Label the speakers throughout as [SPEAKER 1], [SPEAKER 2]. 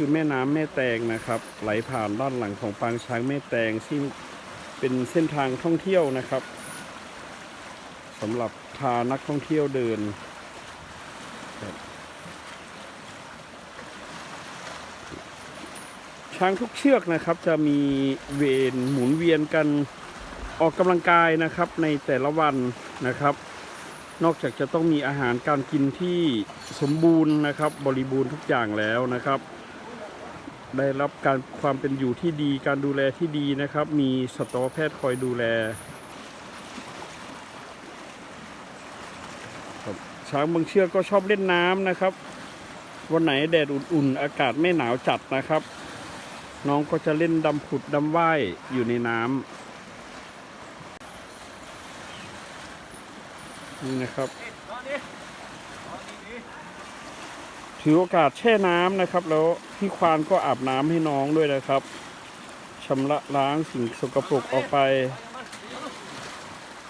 [SPEAKER 1] คือแม่น้ำแม่แตงนะครับ ไหลผ่านด้านหลังของปางช้างแม่แตงซึ่งเป็นเส้นทางท่องเที่ยวนะครับสำหรับพานักท่องเที่ยวเดิน ช้างทุกเชือกนะครับจะมีเวรหมุนเวียนกันออกกำลังกายนะครับในแต่ละวันนะครับ นอกจากจะต้องมีอาหารการกินที่สมบูรณ์นะครับ บริบูรณ์ทุกอย่างแล้วนะครับ ได้รับการความเป็นอยู่ที่ดี การดูแลที่ดีนะครับ มีสัตวแพทย์คอยดูแลครับช้างบางเชือกก็ชอบเล่นน้ำนะครับ วันไหนแดดอุ่นๆ อากาศไม่หนาวจัดนะครับ น้องก็จะเล่นดำผุดดำว่ายอยู่ในน้ำนี่นะครับ ถือโอกาสแช่น้ำนะครับ แล้วพี่ควานก็อาบน้ำให้น้องด้วยนะครับชำระล้างสิ่งสกปรกออกไป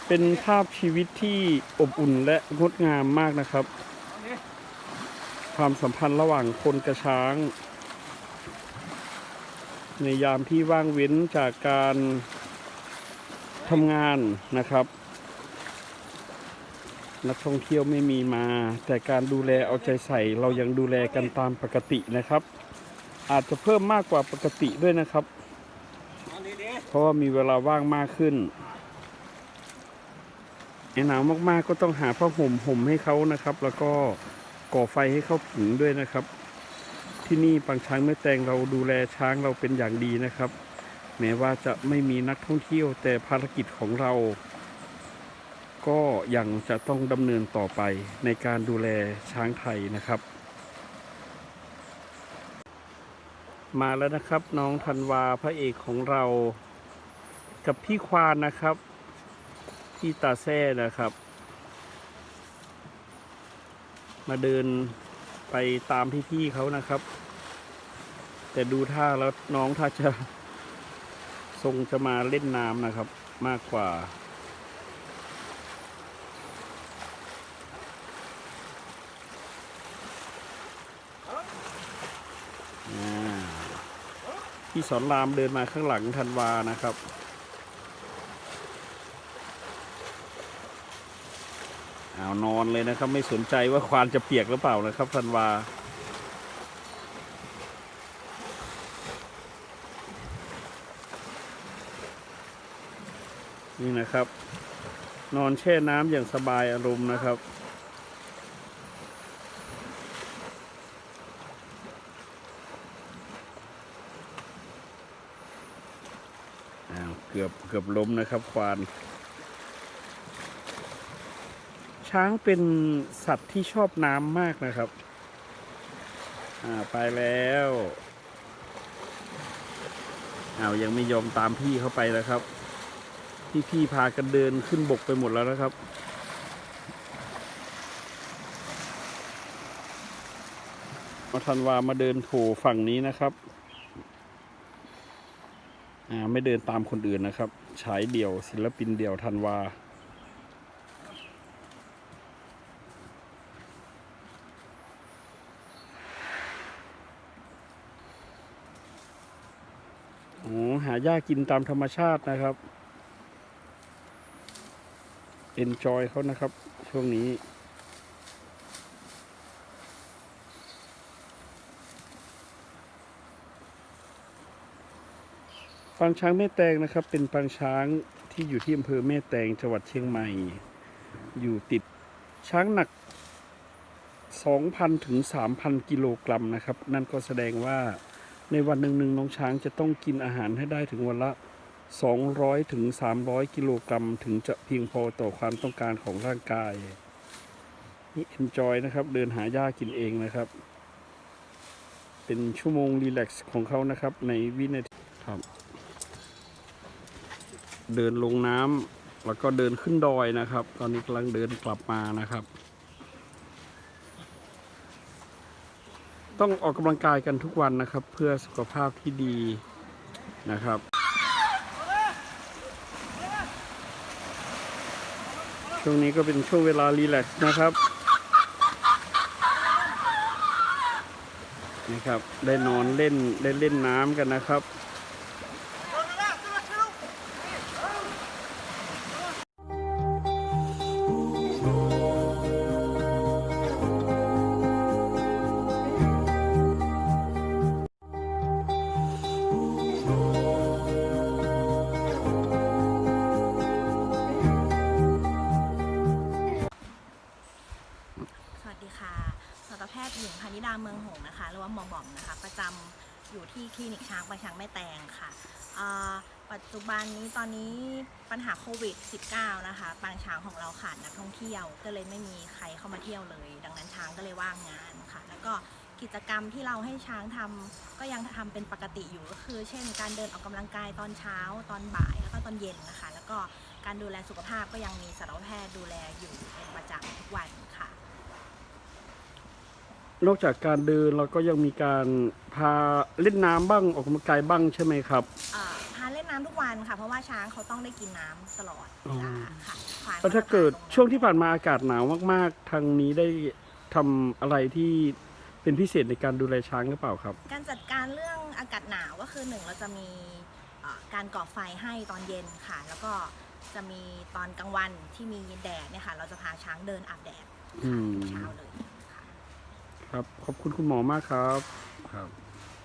[SPEAKER 1] เป็นภาพชีวิตที่อบอุ่นและงดงามมากนะครับ ความสัมพันธ์ระหว่างคนกับช้าง ในยามที่ว่างเว้นจากการทำงานนะครับ นักท่องเที่ยวไม่มีมา แต่การดูแลเอาใจใส่เรายังดูแลกันตามปกตินะครับ อาจจะเพิ่มมากกว่าปกติด้วยนะครับ เพราะว่ามีเวลาว่างมากขึ้นไอหนาวมากๆก็ต้องหาผ้าห่มห่มให้เขานะครับ แล้วก็ก่อไฟให้เขาผิงด้วยนะครับ ที่นี่ปางช้างแม่แตงเราดูแลช้างเราเป็นอย่างดีนะครับ แม้ว่าจะไม่มีนักท่องเที่ยวแต่ภารกิจของเรา ก็ยังจะต้องดำเนินต่อไปในการดูแลช้างไทยนะครับ มาแล้วนะครับน้องธันวาพระเอกของเรา กับพี่ควานนะครับ พี่ตาแซ่นะครับ มาเดินไปตามพี่ๆเขานะครับ แต่ดูท่าแล้วน้องถ้าจะทรงจะมาเล่นน้ำนะครับมากกว่า พี่สอนรามเดินมาข้างหลังธันวานะครับ เอานอนเลยนะครับ ไม่สนใจว่าควานจะเปียกหรือเปล่านะครับธันวานี่นะครับ นอนแช่น้ำอย่างสบายอารมณ์นะครับ อ้าวเกือบเกือบล้มนะครับควาน ช้างเป็นสัตว์ที่ชอบน้ำมากนะครับ อ่าไปแล้วอ้าวยังไม่ยอมตามพี่เข้าไปนะครับ พี่พี่พากันเดินขึ้นบกไปหมดแล้วนะครับมาทันวามาเดินโผล่ฝั่งนี้นะครับ ไม่เดินตามคนอื่นนะครับ ฉายเดี่ยวศิลปินเดี่ยวธันวา โอ้หาหญ้ากินตามธรรมชาตินะครับ เอนจอยเขานะครับ ช่วงนี้ ปางช้างแม่แตงนะครับ เป็นปางช้างที่อยู่ที่อำเภอแม่แตงจังหวัดเชียงใหม่ อยู่ติดช้างหนัก 2,000 ถึง 3,000 กิโลกรัมนะครับ นั่นก็แสดงว่าในวันหนึ่งหนึ่งน้องช้างจะต้องกินอาหารให้ได้ถึงวันละ 200 ถึง 300 กิโลกรัม ถึงจะเพียงพอต่อความต้องการของร่างกาย นี่ enjoy นะครับ เดินหาหญ้ากินเองนะครับ เป็นชั่วโมงรีแลกซ์ของเขานะครับ ในวินาทีครับ เดินลงน้ำแล้วก็เดินขึ้นดอยนะครับ ตอนนี้กำลังเดินกลับมานะครับ ต้องออกกำลังกายกันทุกวันนะครับ เพื่อสุขภาพที่ดีนะครับช่วงนี้ก็เป็นช่วงเวลารีแลกซ์นะครับนะครับ ได้นอนเล่นได้เล่นน้ำกันนะครับ
[SPEAKER 2] นะคะ ประจำอยู่ที่คลินิกช้างปางช้างแม่แตงค่ะปัจจุบันนี้ตอนนี้ปัญหาโควิด -19 นะคะปางช้างของเราขาดนักท่องเที่ยว ก็เลยไม่มีใครเข้ามาเที่ยวเลย ดังนั้นช้างก็เลยว่างงานค่ะ แล้วก็กิจกรรมที่เราให้ช้างทำก็ยังทำเป็นปกติอยู่ก็คือ เช่น การเดินออกกำลังกายตอนเช้าตอนบ่ายแล้วก็ตอนเย็นนะคะ แล้วก็การดูแลสุขภาพก็ยังมีสัตวแพทย์ดูแลอยู่เป็นประจำทุกวันค่ะ
[SPEAKER 1] นอกจากการเดินเราก็ยังมีการพาเล่นน้ำบ้างออกกำลังกายบ้างใช่ไหมครับ
[SPEAKER 2] เอ่อพาเล่นน้ำทุกวันค่ะ เพราะว่าช้างเขาต้องได้กินน้ำตลอดเวลาค่ะควาน
[SPEAKER 1] แล้วถ้าเกิดช่วงที่ผ่านมาอากาศหนาวมากๆ ทางนี้ได้ทำอะไรที่เป็นพิเศษในการดูแลช้างหรือเปล่าครับ
[SPEAKER 2] การจัดการเรื่องอากาศหนาวก็คือหนึ่งเราจะมีเอ่อการก่อไฟให้ตอนเย็นค่ะ แล้วก็จะมีตอนกลางวันที่มีแดดเนี่ยค่ะ เราจะพาช้างเดินอาบแดด
[SPEAKER 1] อื
[SPEAKER 2] ค่ะ
[SPEAKER 1] ม
[SPEAKER 2] ทุกเช้าเลยค่ะ
[SPEAKER 1] ครับ ขอบคุณคุณหมอมากครับครับ